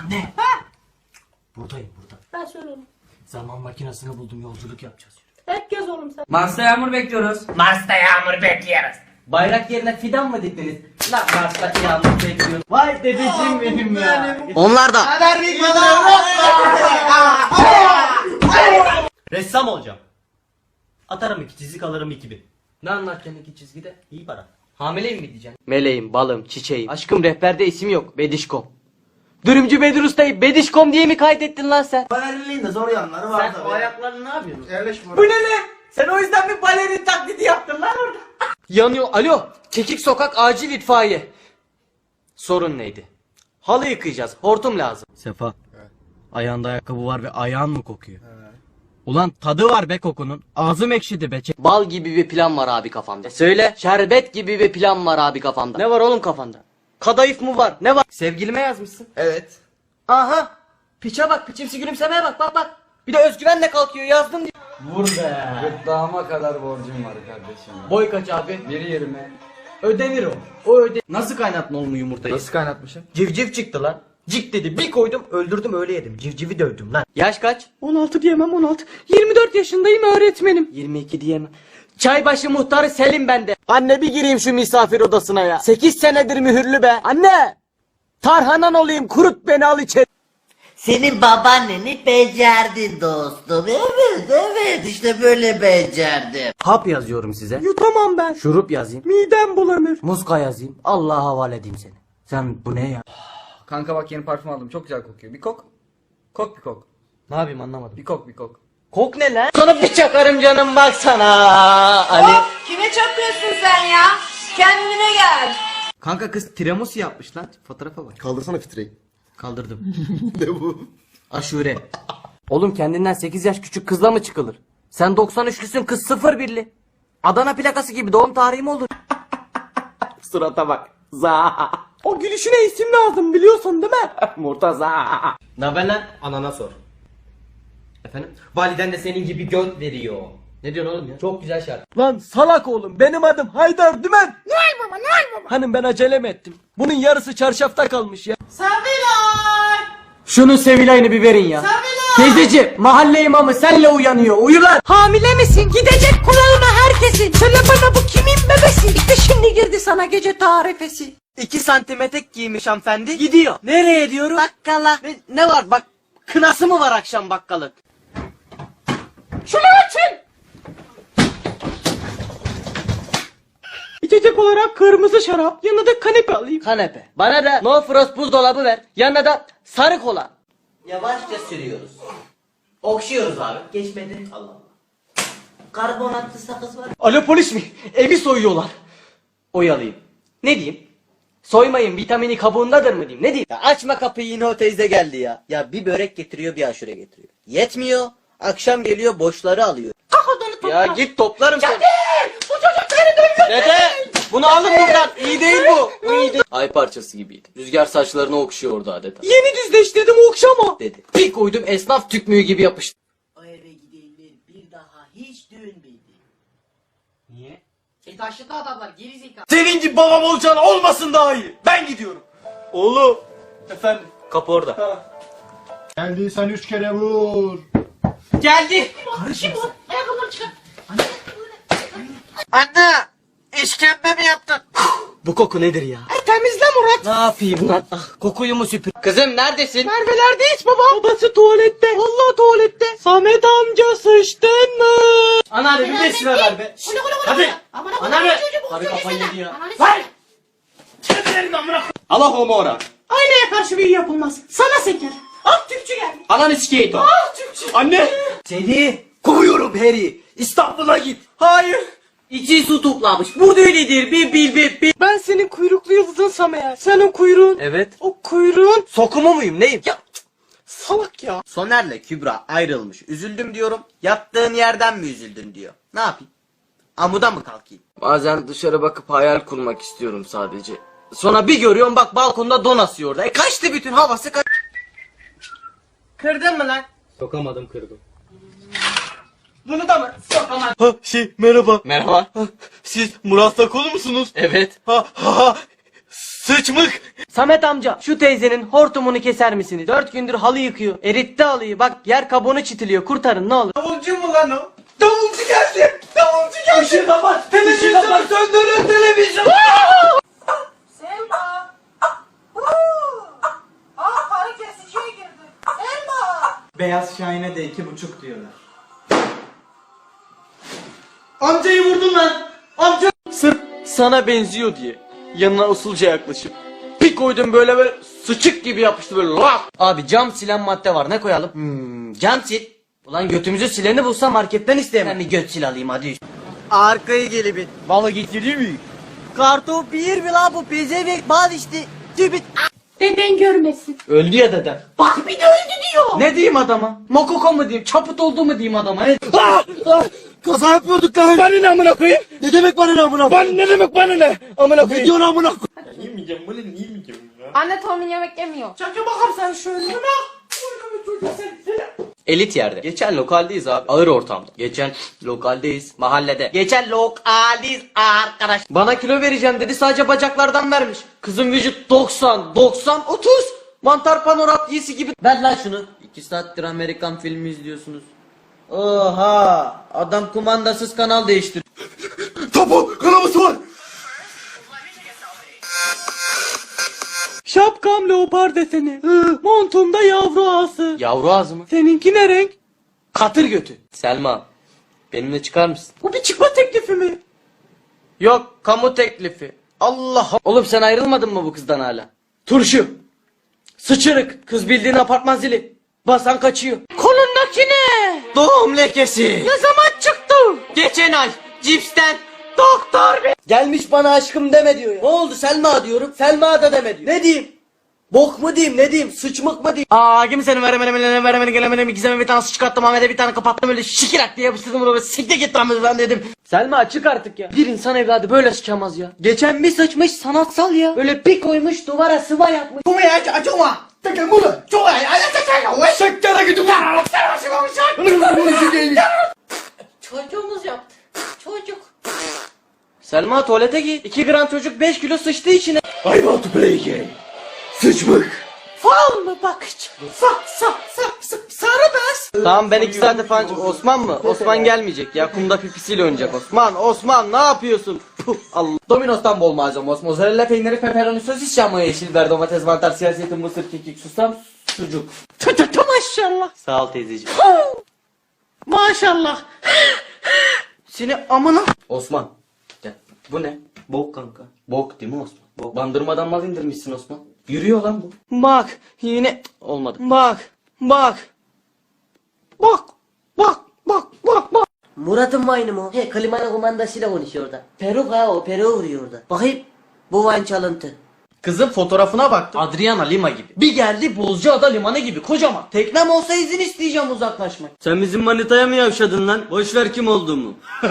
Anne. Buradayım burada. Ben söylüyorum. Zaman makinesini buldum yolculuk yapacağız. Hep gez oğlum sen. Mars'ta yağmur bekliyoruz. Mars'ta yağmur bekliyoruz. Bayrak yerine fidan mı diktiniz? Lan Mars'ta yağmur bekliyoruz. Vay dedeciğim benim ya. Onlar da. Ressam olacağım. Atarım iki çizik alırım 2000. Ne anlatacaksın iki çizgide? İyi para. Hamileyim mi diyeceksin? Meleğim, balım, çiçeğim. Aşkım rehberde isim yok. Bedişkom. Dürümcü Bedir Usta'yı Bedişkom diye mi kaydettin lan sen? Balerinin de zor yanları var Sen tabii. o ayaklarını ne yapıyorsun? Yerleş buraya. Bu ne lan? Sen o yüzden bir balerin taklidi yaptın lan orada. Yanıyor. Alo. Kekik sokak acil itfaiye. Sorun neydi? Halı yıkayacağız. Hortum lazım. Sefa. Ayağında ayakkabı var ve ayağın mı kokuyor? Ulan tadı var be kokunun. Ağzım ekşidi be. Bal gibi bir plan var abi kafamda. Söyle. Şerbet gibi bir plan var abi kafamda. Ne var oğlum kafanda? Kadayıf mı var? Ne var? Sevgilime yazmışsın. Evet. Aha. Piçe bak. Piçimsi gülümsemeye bak. Bak bak. Bir de özgüvenle kalkıyor yazdım diyor. Vur be. Gırtlağıma kadar borcum var kardeşim. Boy kaç abi? Bir yerime. Ödenir o. O öde. Nasıl kaynattın oğlum yumurtayı? Nasıl kaynatmışım? Civciv çıktı lan. Cik dedi bir koydum öldürdüm öyle yedim. Civcivi dövdüm lan. Yaş kaç? 16 diyemem 16. 24 yaşındayım öğretmenim. 22 diyemem. Çaybaşı muhtarı Selim bende. Anne bir gireyim şu misafir odasına ya. 8 senedir mühürlü be. Anne! Tarhanan olayım kurut beni al içeri. Senin babaanneni becerdin dostum. Evet evet işte böyle becerdim. Hap yazıyorum size. Yutamam ben. Şurup yazayım. Midem bulanır. Muska yazayım. Allah'a havale edeyim seni. Sen bu ne ya? Kanka bak yeni parfüm aldım. Çok güzel kokuyor. Bir kok. Kok bir kok. Ne yapayım anlamadım. Bir kok bir kok. Kok ne lan? Sana bir çakarım canım baksana. Ali. Kime çakıyorsun sen ya? Kendine gel. Kanka kız tiramisu yapmış lan. Fotoğrafa bak. Kaldırsana fitreyi. Kaldırdım. ne bu? Aşure. Oğlum kendinden 8 yaş küçük kızla mı çıkılır? Sen 93'lüsün kız 01'li. Adana plakası gibi doğum tarihi mi olur? Surata bak. Za. O gülüşüne isim lazım biliyorsun değil mi? Murtaza. Ne haber lan? Anana sor. Efendim? Validen de senin gibi göt veriyor. Ne diyorsun oğlum ya? Çok güzel şarkı. Lan salak oğlum benim adım Haydar Dümen. Noel baba Noel baba. Hanım ben acele mi ettim? Bunun yarısı çarşafta kalmış ya. Sevilay. Şunun Sevilay'ını bir verin ya. Teyzeci mahalle imamı senle uyanıyor uyular. Hamile misin? Gidecek kulağıma herkesin. Söyle bana bu kimin bebesi? İşte şimdi girdi sana gece tarifesi. 2 santim etek giymiş hanımefendi gidiyor. Nereye diyoruz? Bakkala. Ne, ne var bak kınası mı var akşam bakkalık? Şunu açın. İçecek olarak kırmızı şarap yanına da kanepe alayım. Kanepe. Bana da no frost buzdolabı ver. Yanına da sarı kola. Yavaşça sürüyoruz. Okşuyoruz abi. Geçmedi. Allah Allah. Karbonatlı sakız var. Alo polis mi? Evi soyuyorlar. Oyalayayım. Ne diyeyim? Soymayın vitamini kabuğundadır mı diyeyim? Ne diyeyim? Ya açma kapıyı yine o teyze geldi ya. Ya bir börek getiriyor bir aşure getiriyor. Yetmiyor. Akşam geliyor boşları alıyor. Ya git toplarım seni. Bu çocuk seni dövüyor. Dede bunu alın buradan. İyi değil bu. Bu iyi değil. Ay parçası gibiydi. Rüzgar saçlarını okşuyordu adeta. Yeni düzleştirdim okşama. Dedi. Bir koydum esnaf tükmüğü gibi yapıştı. O eve gidenler bir daha hiç dönmedi. Niye? E taşıdı adamlar geri zekalı. Senin gibi babam olacağın olmasın daha iyi. Ben gidiyorum. Oğlum. Efendim. Kapı orada. Geldiysen üç kere vur. Geldi. Anne! İşkembe mi yaptın? Bu koku nedir ya? temizle Murat. Ne yapayım lan? Ah, kokuyu mu süpür? Kızım neredesin? Merve'lerde hiç baba. Babası tuvalette. Vallahi tuvalette. Samet amca sıçtın mı? Anneanne bir beş lira ver be. Hadi. Anneanne. Abi kafayı yedi ya. Ver. Allah homo ora. Aynaya karşı bir yapılmaz. Sana seker. Al Türkçü gel. Ananı sikeyim. Anne. Seni kovuyorum Harry. İstanbul'a git. Hayır. İçi su toplamış. Burada öyledir. Bir bil bir bil. Ben senin kuyruklu yıldızınsam eğer. Senin kuyruğun. Evet. O kuyruğun. Sokumu muyum neyim? Ya salak ya. Soner'le Kübra ayrılmış. Üzüldüm diyorum. Yattığın yerden mi üzüldün diyor. Ne yapayım? Amuda mı kalkayım? Bazen dışarı bakıp hayal kurmak istiyorum sadece. Sonra bir görüyorum bak balkonda don asıyor orada. E kaçtı bütün havası kaç... Kırdın mı lan? Sokamadım kırdım. Bunu da mı? Sokamadın. Ha şey merhaba. Merhaba. siz Murat Sakolu musunuz? Evet. Ha ha ha. Sıçmık. Samet amca şu teyzenin hortumunu keser misiniz? Dört gündür halı yıkıyor. Eritti halıyı bak yer kabuğunu çitiliyor kurtarın ne olur. Davulcu mu lan o? Davulcu geldi. Davulcu geldi. Işığı kapat. Televizyonu söndürün televizyon. Selma. Aa karı kesiciye girdi. Selma. Beyaz Şahin'e de iki buçuk diyorlar. Amcayı vurdun lan. Amca. Sırf sana benziyor diye yanına usulca yaklaşıp bir koydum böyle böyle sıçık gibi yapıştı böyle lak. Abi cam silen madde var ne koyalım? Hmm, cam sil. Ulan götümüzü sileni bulsam marketten isteyemem. Ben bir göt sil alayım hadi. Arkayı gelip balı getirir mi? Kartop bir mi la bu pezevenk bal işte. Tübit. Deden görmesin. Öldü ya dedem. Bak bir de öldü diyor. Ne diyeyim adama? Mokoko mu diyeyim? Çaput oldu mu diyeyim adama? Ne? Kaza yapıyorduk lan. Bana ne amına koyayım? Ne demek bana ne amına koyayım? Bana ne demek bana ne? Amına koyayım. Ne diyorsun amına koyayım? Anne Tom'un yemek yemiyor. Çocuğa bakar sen şöyle bak. Elit yerde. Geçen lokaldeyiz abi. Ağır ortamda. Geçen lokaldeyiz. Mahallede. Geçen lokaldeyiz arkadaş. Bana kilo vereceğim dedi sadece bacaklardan vermiş. Kızın vücut 90, 90, 30. Mantar panorat yisi gibi. Ver lan şunu. 2 saattir Amerikan filmi izliyorsunuz. Oha! Adam kumandasız kanal değiştir. Topu kanaması var. Şapkam leopar deseni. Montumda yavru ağası. Yavru ağzı mı? Seninki ne renk? Katır götü. Selma. Benimle çıkar mısın? Bu bir çıkma teklifi mi? Yok kamu teklifi. Allah Oğlum sen ayrılmadın mı bu kızdan hala? Turşu. Sıçırık. Kız bildiğin apartman zili. Basan kaçıyor. Kolundaki ne? Doğum lekesi. Ne zaman çıktı? Geçen ay. Cipsten. Doktor bey. Gelmiş bana aşkım deme diyor ya. Ne oldu Selma diyorum. Selma da deme diyor. Ne diyeyim? Bok mu diyeyim ne diyeyim? Sıçmık mı diyeyim? Aa kim seni veremene veremene veremene gelemene ikizeme bir tane çıkarttım Ahmet'e bir tane kapattım öyle şikirak diye yapıştırdım buraya sikte git lan ben dedim. Selma çık artık ya. Bir insan evladı böyle sıçamaz ya. Geçen bir sıçmış sanatsal ya. Böyle bir koymuş duvara sıva yapmış. Bu ya? Acıma Çocuğumuz yaptı. Çocuk. Selma tuvalete git. 2 gram çocuk 5 kilo sıçtı içine. I want to play game. Sıçmık. Fal mı bakıcı? Sa sa sa sa sarı bez. Tamam ben iki saate falan Osman mı? Osman gelmeyecek ya kumda pipisiyle oynayacak Osman Osman ne yapıyorsun? Puh, Allah. Domino's'tan bol malzeme Osman. Mozzarella peyniri, pepperoni, sosis, şamya, yeşil biber, domates, mantar, siyah zeytin, mısır, kekik, susam, sucuk. Tü maşallah. Sağ ol teyzeciğim. Maşallah. Seni amına. Osman. Gel. Bu ne? Bok kanka. Bok değil mi Osman? Bok. Bandırmadan mal indirmişsin Osman. Yürüyor lan bu. Bak yine olmadı. Bak bak. Bak bak bak bak bak. Murat'ın wine mı? He klimanın kumandasıyla konuşuyor orada. Peruk ha o peruğu vuruyor orada. Bakayım bu wine çalıntı. Kızın fotoğrafına baktım. Adriana Lima gibi. Bir geldi Bozcaada limanı gibi kocaman. Teknem olsa izin isteyeceğim uzaklaşmak. Sen bizim manitaya mı yavşadın lan? Boş ver kim olduğumu.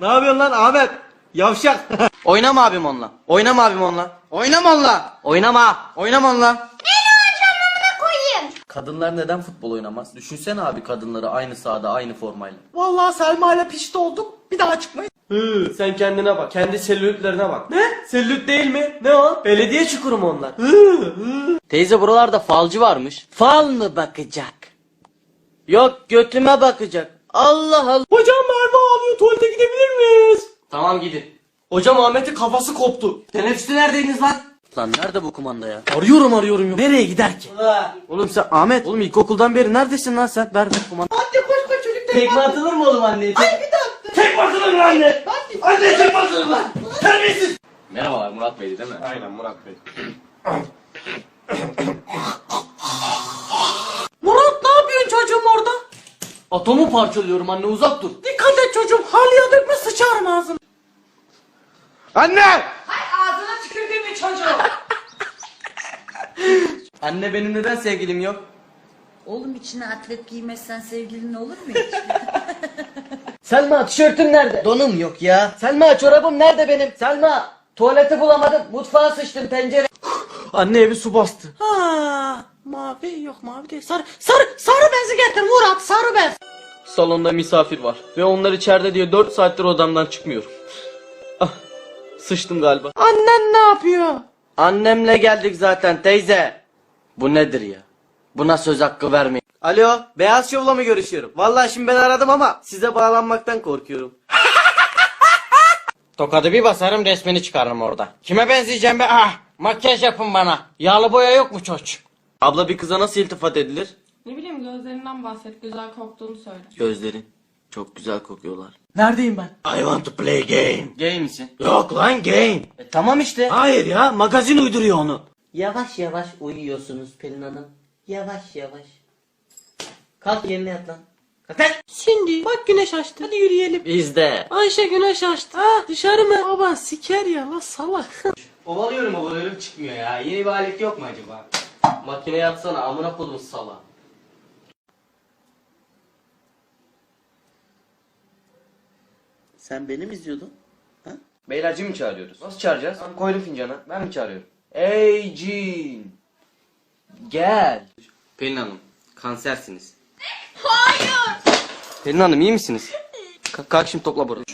ne yapıyorsun lan Ahmet? Yavşak. Oynama abim onunla. Oynama abim onunla. Oynama onunla. Oynama. Oynama onunla. Kadınlar neden futbol oynamaz? Düşünsene abi kadınları aynı sahada aynı formayla. Vallahi Selma ile pişti olduk. Bir daha çıkmayız. Hı, sen kendine bak. Kendi selülitlerine bak. Ne? Selülit değil mi? Ne o? Belediye çukuru mu onlar? Teyze buralarda falcı varmış. Fal mı bakacak? Yok götüme bakacak. Allah Allah. Hocam Merve ağlıyor tuvalete gidebilir miyiz? Tamam gidin. Hocam Ahmet'in kafası koptu. Teneffüste neredeydiniz lan? Lan nerede bu kumanda ya? Arıyorum arıyorum yok. Nereye gider ki? Oğlum sen Ahmet. Oğlum ilkokuldan beri neredesin lan sen? Ver ver kumanda. Anne koş koş çocuk Tekme atılır mı oğlum anneye? Ay bir dakika. Merhabalar Murat Bey'di değil mi? Aynen Murat Bey. Murat ne yapıyorsun çocuğum orada? Atomu parçalıyorum anne uzak dur. Çocuğum. Halıya dökme sıçarım ağzına. Anne! Ağzına tükürdüğüm bir çocuğum. Anne benim neden sevgilim yok? Oğlum içine atlet giymezsen sevgilin olur mu hiç? Selma tişörtüm nerede? Donum yok ya. Selma çorabım nerede benim? Selma tuvaleti bulamadım. Mutfağa sıçtım pencere. Anne evi su bastı. Ha, mavi yok mavi değil. Sarı sarı sarı bezi getir Murat sarı bez. Salonda misafir var ve onlar içeride diye 4 saattir odamdan çıkmıyorum. Ah, Sıçtım galiba. Annen ne yapıyor? Annemle geldik zaten teyze. Bu nedir ya? Buna söz hakkı vermeyin. Alo, Beyaz Şov'la mı görüşüyorum? Vallahi şimdi ben aradım ama size bağlanmaktan korkuyorum. Tokadı bir basarım resmini çıkarırım orada. Kime benzeyeceğim be? Ah, makyaj yapın bana. Yağlı boya yok mu çocuk? Abla bir kıza nasıl iltifat edilir? Ne bileyim gözlerinden bahset. Güzel koktuğunu söyle. Gözleri çok güzel kokuyorlar. Neredeyim ben? I want to play game. Gay misin? Yok lan game. E, tamam işte. Hayır ya magazin uyduruyor onu. Yavaş yavaş uyuyorsunuz Pelin Hanım. Yavaş yavaş. Kalk yerine yat lan. Kalk lan. Şimdi bak güneş açtı. Hadi yürüyelim. Bizde. Ayşe güneş açtı. Ha dışarı mı? Baba siker ya la salak. Ovalıyorum ovalıyorum çıkmıyor ya. Yeni bir alet yok mu acaba? Makineye atsana amına kodum sala. Sen beni mi izliyordun? Beylerci mi çağırıyoruz? Nasıl çağıracağız? Ben koydum fincana. Ben mi çağırıyorum? Ey cin. Gel. Pelin Hanım kansersiniz. Hayır. Pelin Hanım iyi misiniz? Ka- kalk şimdi topla burayı.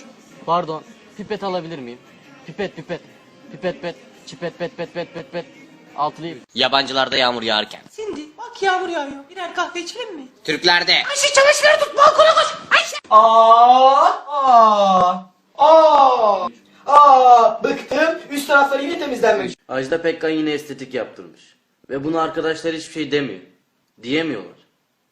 Pardon. Pipet alabilir miyim? Pipet pipet. Pipet pet. Çipet pet pet pet pet pet. Altılıyım. Yabancılarda yağmur yağarken. Şimdi bak yağmur yağıyor. Birer kahve içelim mi? Türklerde. Ayşe çamaşırları tut balkona koş. Aa, aa, aa, aa, bıktım. Üst tarafları yine temizlenmemiş. Ajda Pekkan yine estetik yaptırmış. Ve bunu arkadaşlar hiçbir şey demiyor. Diyemiyorlar.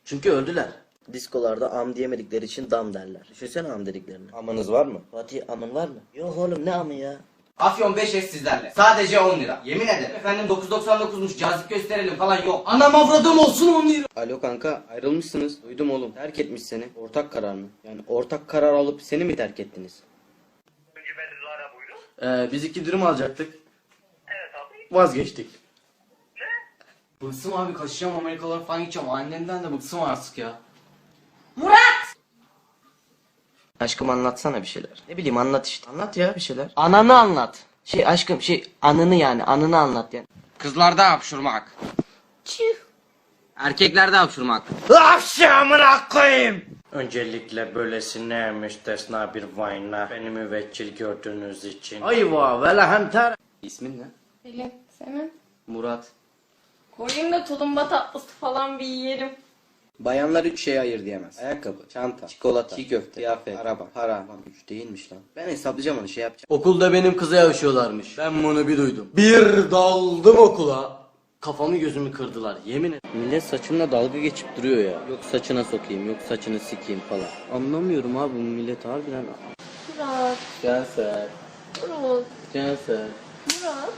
Çünkü öldüler. Diskolarda am diyemedikleri için dam derler. Düşünsene am dediklerini. Amanız var mı? Fatih amın var mı? Yok oğlum ne amı ya? Afyon 5S sizlerle. Sadece 10 lira. Yemin ederim. Efendim 9.99'muş cazip gösterelim falan yok. Anam avradım olsun 10 lira. Alo kanka ayrılmışsınız. Duydum oğlum. Terk etmiş seni. Ortak karar mı? Yani ortak karar alıp seni mi terk ettiniz? Ee, biz iki dürüm alacaktık. Evet abi. Vazgeçtik. Ne? Bıksım abi kaçacağım Amerikalara falan gideceğim. Annemden de bıksım artık ya. Murat. Aşkım anlatsana bir şeyler. Ne bileyim anlat işte. Anlat ya bir şeyler. Ananı anlat. Şey aşkım şey anını yani anını anlat yani. Kızlarda hapşurmak. Erkeklerde hapşurmak. Akşamına koyayım. Öncelikle böylesine müstesna bir vayna beni müvekkil gördüğünüz için. Ayva ve lehem İsmin ne? Pelin senin. Murat. Koyayım da tulumba tatlısı falan bir yiyelim. Bayanlar üç şeye ayır diyemez. Ayakkabı, çanta, çikolata, çiğ köfte, kıyafet, araba, para. Lan üç değilmiş lan. Ben hesaplayacağım onu şey yapacağım. Okulda benim kıza yavşıyorlarmış. Ben bunu bir duydum. Bir daldım okula. Kafamı gözümü kırdılar yemin ederim. Millet saçımla dalga geçip duruyor ya. Yok saçına sokayım, yok saçını sikeyim falan. Anlamıyorum abi bu millet harbiden. Murat. Cansel, Murat. Cansel. Murat.